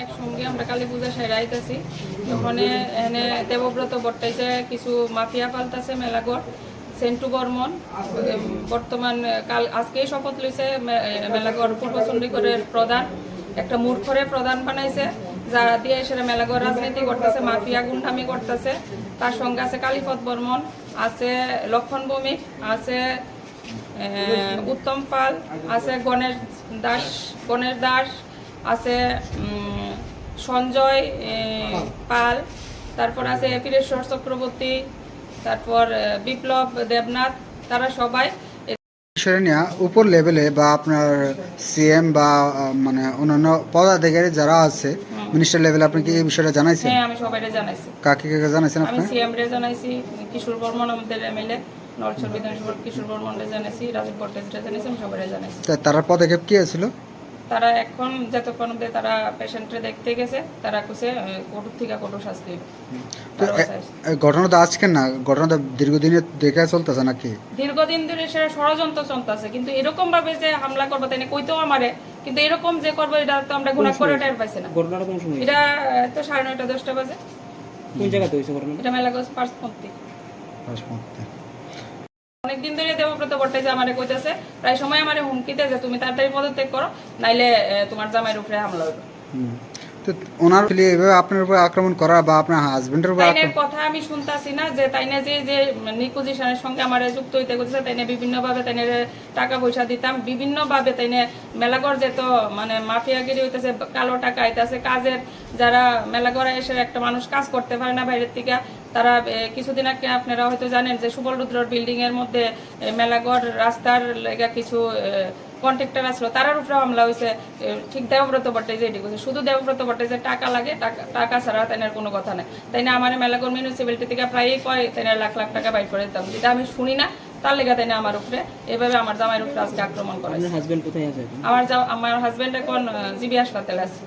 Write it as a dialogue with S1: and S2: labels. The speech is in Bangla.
S1: একসঙ্গে আমরা কালী পূজা সেরে আইতাছি ওখানে এনে দেবব্রত বর্তাইছে, কিছু মাফিয়া পাল্টাছে মেলাগড় সেন্টু বর্মন, বর্তমান কাল আজকেই শপথ লইছে মেলাগড় পূর্ব চণ্ডীগড়ের প্রধান, একটা মূর্খরে প্রধান বানাইছে যারা দিয়ে সেটা মেলাগড় রাজনীতি করতেছে, মাফিয়া গুন্ডামি করতেছে। তার সঙ্গে আছে কালীপদ বর্মন, আছে লক্ষণ ভৌমিক, আছে উত্তম পাল, আছে গণেশ দাস গণেশ দাস, আছে সঞ্জয় পাল। তারপর আছে ফিরেশ্বর চক্রবর্তী তারপর বিপ্লব দেবনাথ তারা সবাই
S2: উপর লেভেলে বা আপনার সিএম বা মানে অন্যান্য পদাধিকারী যারা আছে মিনিস্টার লেভেলে আপনি কি এই বিষয়টা জানাইছেন?
S1: হ্যাঁ আমি সবাইরে জানাইছি।
S2: কাকে কাকে জানাইছেন
S1: আমি
S2: আপনি?
S1: সিএম রে জানাইছি কিশোর বর্মন আমাদের এমএলএ নলছর বিধানসভার কিশোর বর্মন রে জানাইছি রাজীব ভট্টাচার্য রে জানাইছি আমি সবাই জানাইছি।
S2: তার পদক্ষেপ কি ছিল
S1: তারা এখন যতক্ষণ অব্দি তারা পেশেন্টরে দেখতে গেছে তারা কুছে কঠোর থেকে কঠোর শাস্তি হইবে।
S2: তো
S1: তারও
S2: এ-
S1: আছে।
S2: এই ঘটনা তো আজকে না ঘটনা তো দীর্ঘদিনের দেখে চলতেছে নাকি?
S1: দীর্ঘদিন ধরে সেটা ষড়যন্ত্র চলতেছে কিন্তু এরকম ভাবে যে হামলা করবে তাই না? কইতেও আমারে কিন্তু এরকম যে করব এটা তো আমরা গুণা করে টের পাইছি না।
S3: ঘটনাটা কোন সময়
S1: এটা তো সাড়ে নয়টা দশটা বাজে।
S3: কোন জায়গাতে হয়েছে ঘটনা
S1: এটা মেলাগঞ্জ পার্সপন্থী।
S2: রাজমহলে।
S1: অনেকদিন ধরে দেবব্রত ভট্টাচার্য আমারে, কইতেছে, প্রায় সময় আমারে হুমকিতে যে তুমি তাড়াতাড়ি পদত্যাগ করো, নাইলে তোমার জামাইয়ের উপরে হামলা
S2: হুম। তো ওনার ফেলে এভাবে আপনার উপর আক্রমণ করা বা আপনার হাজবেন্ডের উপর
S1: তাইনের কথা আমি শুনতাছি না যে তাইনে যে যে নিকুজিশনের সঙ্গে আমার যুক্ত হইতে করতেছে তাইনে বিভিন্ন ভাবে তাইনে টাকা পয়সা দিতাম বিভিন্ন ভাবে তাইনে মেলাগড় মানে মাফিয়াগিরি হইতেছে কালো টাকা আইতাছে কাজের যারা মেলাগড়ে এসে একটা মানুষ কাজ করতে পারে না বাইরের থেকে তারা কিছুদিন আগে আপনারা হয়তো জানেন যে সুবল রুদ্রর বিল্ডিং এর মধ্যে মেলাগড় রাস্তার লেগা কিছু কন্ট্রাক্টর আসলো তারার উপরে হামলা হয়েছে ঠিক দেবব্রত ভট্টাচার্য এটি করছে শুধু দেবব্রত ভট্টাচার্য টাকা লাগে টাকা- টাকা ছাড়া তাই কোনো কথা নাই। তাই না আমার মেলাগড় মিউনিসিপ্যালিটি থেকে প্রায়ই কয় তাই না লাখ লাখ টাকা বাইর করে দিতাম। যেটা আমি শুনি না তার লেগে তাই না আমার উপরে এভাবে আমার জামাইয়ের উপরে আজকে আক্রমণ করে আমার আমার হাজবেন্ড এখন জিবি হাসপাতালে আছে।